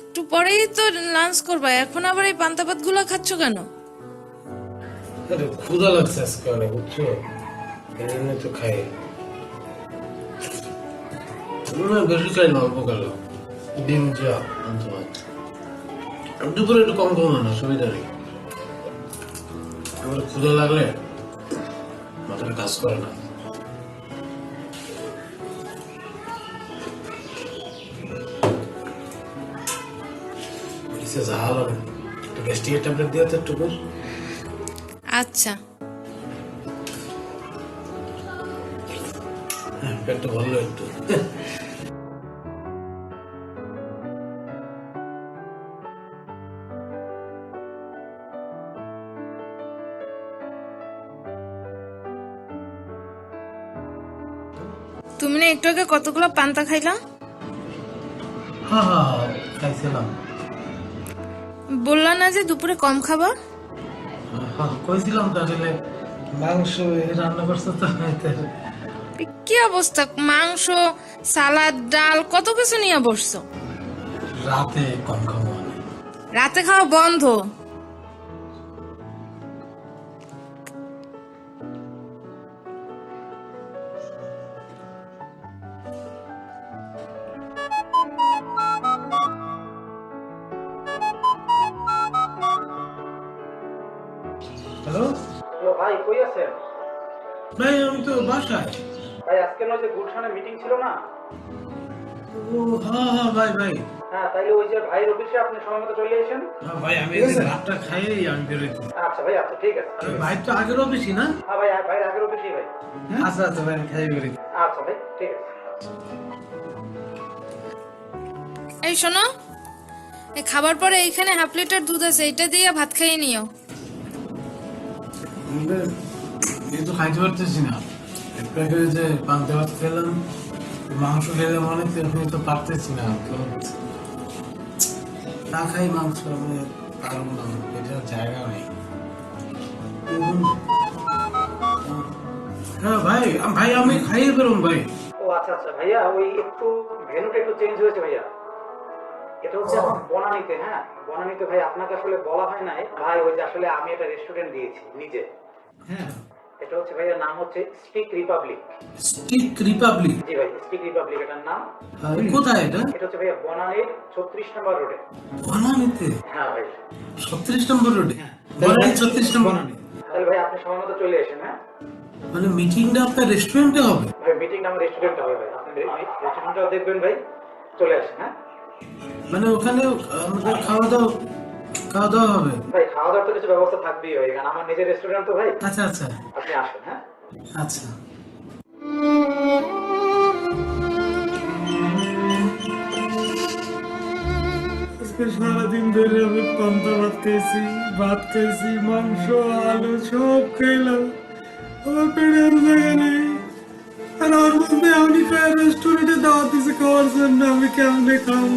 একটু পরেই তো লাঞ্চ করবা, এখন আবার এই পান্তা গুলা খাচ্ছ কেন? ক্ষুধা লাগছে আজকে অনেক, বুঝছ? জন্য তো খাই। না বেশি খাই না, অল্প ডিম যা দুপুরে একটু কম কম না, সুবিধা নেই। আমার ক্ষুধা লাগলে মাথাটা কাজ করে না। নিচে ঝাল হবে একটু গ্যাস্ট্রিকের ট্যাবলেট দিয়ে তো একটু আচ্ছা। হ্যাঁ, পেটটা ভালো একটু। তুমি না একটু আগে কতগুলো পান্তা খাইলা? হ্যাঁ হ্যাঁ খাইছিলাম। বললা না যে দুপুরে কম খাবা? হ্যাঁ কইছিলাম তো আসলে মাংস রান্না করছ তো কি অবস্থা? মাংস সালাদ ডাল কত কিছু নিয়ে বসছো? রাতে কম খাব রাতে খাওয়া বন্ধ? হ্যালো? ভাই কই আছেন? ভাই আমি তো বাসায়। ভাই আজকে নয় যে গুলশানে মিটিং ছিল না? ও হ্যাঁ হ্যাঁ ভাই ভাই। হ্যাঁ তাইলে ওই যে ভাইয়ের অফিসে আপনি সময় মতো চলে এসেন। হ্যাঁ ভাই আমি এই রাতটা খাইয়েই আমি আচ্ছা ভাই আচ্ছা ঠিক আছে। ভাই তো আগের অফিসই না? হ্যাঁ ভাই আগের অফিসেই ভাই। আচ্ছা আচ্ছা ভাই আমি খাইয়ে বেরোচ্ছি আচ্ছা ভাই ঠিক আছে। এই শোনো খাবার পরে এইখানে হাফ লিটার দুধ আছে এটা দিয়ে ভাত খাইয়ে নিও। তো খাইতে পারতেছি না করে যে পান্তা ভাত খেলাম মাংস খেলে মনে তো এখন তো পারতেছি না তো না খাই মাংস আমি পারব না এটার জায়গা নেই। হ্যাঁ ভাই ভাই আমি খাইয়ে বেরোম ভাই। ও আচ্ছা আচ্ছা ভাইয়া ওই একটু ভেনুটা একটু চেঞ্জ হয়েছে ভাইয়া। এটা হচ্ছে এখন বনানীতে হ্যাঁ? বনানীতে ভাই আপনাকে আসলে বলা হয় নাই। ভাই ওই যে আসলে আমি একটা রেস্টুরেন্ট দিয়েছি নিজে। হ্যাঁ। এটা হচ্ছে ভাইয়া নাম হচ্ছে stick republic stick republic ji ভাই স্টিক রিপাবলিক এটার নাম। কোথায় এটা? এটা হচ্ছে ভাইয়া বনানীর ছত্রিশ নম্বর রোডে। বনানীতে? হ্যাঁ ভাই। ছত্রিশ নম্বর রোডে? বনানী ছত্রিশ নম্বর? তাহলে ভাই আপনি সময় মতো চলে এসেন হ্যাঁ? মানে মিটিংটা আপনার রেস্টুরেন্টে হবে? ভাই মিটিং আমার রেস্টুরেন্টে হবে ভাই। আপনি রেস্টুরেন্টটাও দেখবেন ভাই। চলে আসেন হ্যাঁ? মানে ওখানে আমাদের খাওয়া দাওয়া খাওয়া দাওয়া হবে। ভাই খাওয়া দাওয়ার তো কিছু ব্যবস্থা থাকবেই ভাই কারণ আমার নিজের রেস্টুরেন্ট তো ভাই। আচ্ছা আচ্ছা। আপনি আসেন হ্যাঁ? আচ্ছা। আজকে সারাদিন ধরে আমি পান্তা ভাত খেয়েছি ভাত খেয়েছি মাংস আলু সব খেলাম। আমার পেটে আর জায়গা নেই। আর ওর মধ্যে আমি রেস্টুরেন্টে দাওয়াত দিছে খাওয়ার জন্য আমি কেমনে খাব!